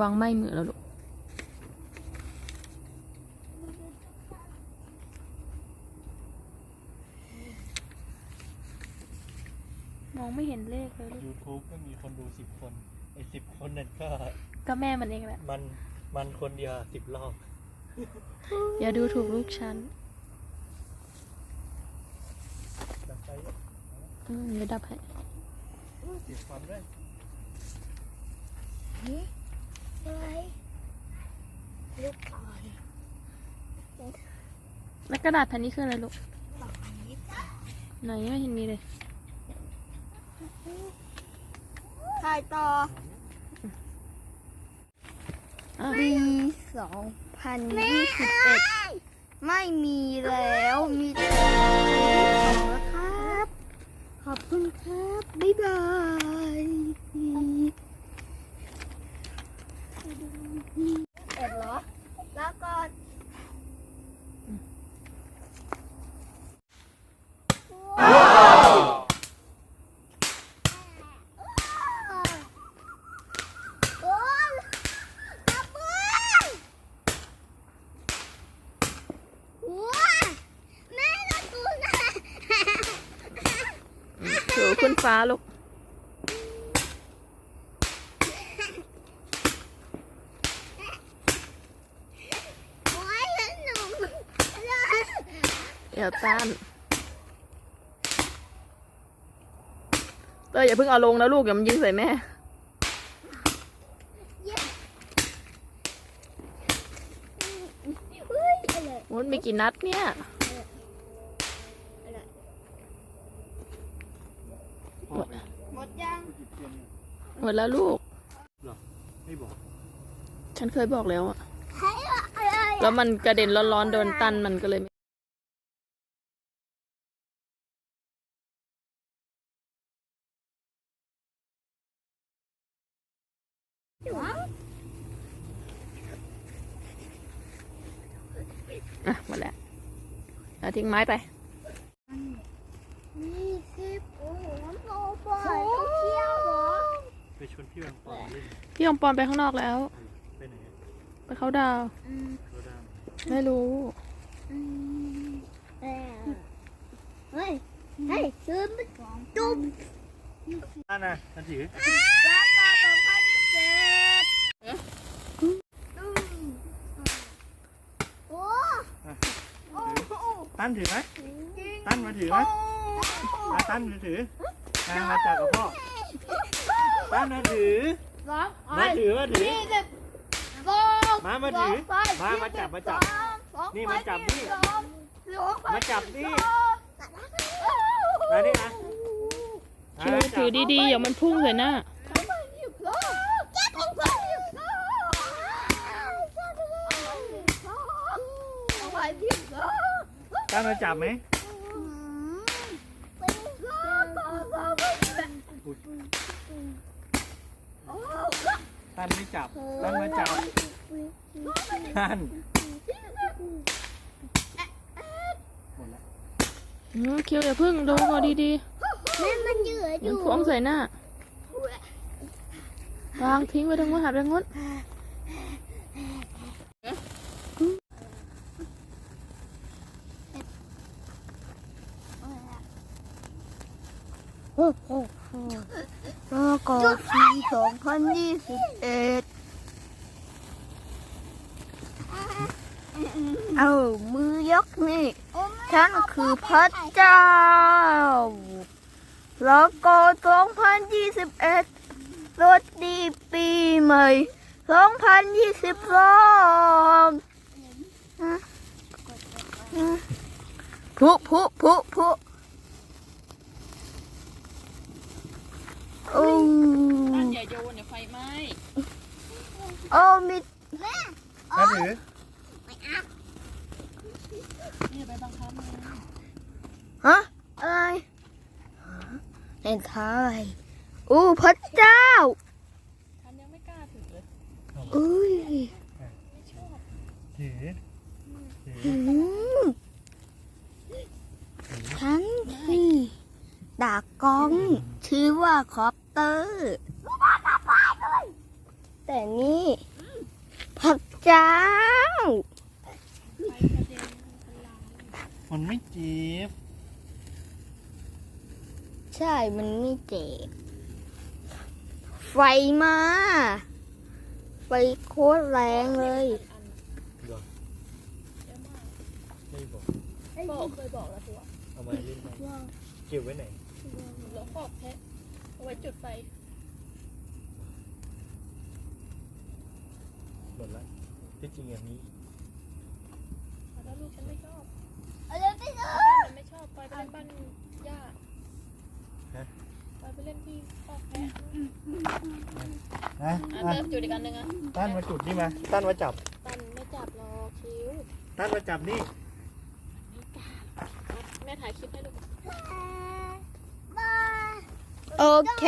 วางไหม้มือแล้วลูกมองไม่เห็นเลขเลยลูก YouTube ก็มีคนดูสิบคนไอ้สิบคนนั่นก็ก็แม่มันเองแหละ มันมันคนเดียวสิบรอบ อย่าดูถูกลูกฉันดับไฟอืมเดี๋ยวดับให้เสียความด้วยอะไร ลูกอ่อนแล้วกระดาษแผ่นนี้คืออะไรลูกบอกอันนี้ไหนไม่เห็นมีเลยถ่ายต่ออะปีสองพันยี่สิบเอ็ดไม่มีแล้ว มีแต่ปีสองแล้วครับ ขอบคุณครับ บ๊ายบายเอ็ดเหรอ แล้วก็โอ้ยกระเบื้องว้าแม่เราตูนะ ถือขึ้น ฟ้าลูกโอ้ยหนูเดี๋ยวต้านเตยอย่าเพิ่งเอาลงนะลูกอย่ามันยิงใส่แม่เฮ้ยอะไรมันมีกี่นัดเนี่ย อะไร หมด หมดยัง หมดแล้วลูก ไม่บอกฉันเคยบอกแล้วอะให้อะไรแล้วมันกระเด็นร้อนๆโดนตันมันก็เลยไม่อะหมดแล้วเอาทิ้งไม้ไป ยี่สิบโอ้โหโตไปต้องเที่ยวเหรอ ไปชวนพี่วังปอนเล่นพี่อมปอนไปข้างนอกแล้ว ไปไหนอะไปเขาดาวน์อืมโรดามไม่รู้อืมเอ้ยเฮ้ยเฮ้ยซื้อมาจุ๊บนั่นนะนันถือแล้วก็สองพันยี่สิบอืมโอ้โอ้โหตั้นถือไหมตั้นมาถือไหมมาตั้นมาถือมามาจับกับพ่อ ตั้นมาถือ สองมาถือมาถือ ยี่สิบสองมามาถือสองมามาจับมาจับสองนี่มาจับนี่สองสองมาจับนี่มานี่นะคิวถือดีๆเดี๋ยวมันพุ่งใส่หน้าตั้นมาจับไหม ตั้นไม่จับตั้นมาจับตั้นหมดแล้วอืมคิวอย่าเพึ่งดูก่อนดีแม่มันเหยื่อๆอมันยู่พุ่งใส่หน้าวางทิ้งไว้ตรงนู้นหับตรงนู้น โอ้โหแล้วก็ปีสองพันยี่สิบเอ็ดเอามือยกนี่ฉันคือพระเจ้าแล้วก็สองพันยี่สิบเอ็ดสวัสดีปีใหม่สองพันยี่สิบสองพุพุพุพุ โอ้ตั้นอย่าโยนเดี๋ยวไฟไหม้โอ้มีตั้นถือนี่ไปบังคับมันฮะอะไรเห็นท้าอะไรอู้พระเจ้าฉันยังไม่กล้าถือเลยอุ้ยถือถือหืมฉันคือดากกล้อง ชื่อว่าคอปเตอร์แต่นี่เจ้า มันไม่เจ็บใช่มันไม่เจ็บ ไฟมา ไฟโคตรแรงเลยเหรอไม่บอกบอกเคยบอกแล้วตัวเอามาเล่นไปเก็บไว้ไหนแล้วขอบแพะ เอาไว้จุดไฟ หมดละที่จริงอย่างนี้แล้วลูกฉันไม่ชอบอะไรไม่รู้บ้านมันไม่ชอบไปไปเล่นบ้านย่าฮะไปไปเล่นที่ขอบแพะนะอะอะเริ่มจุดอีกอันหนึ่งอะตั้นมาจุดนี่มาตั้นมาจับตันไม่จับหรอกคิ้ว ตั้นมาจับนี่แม่ถ่ายคลิปให้ลู กโอเค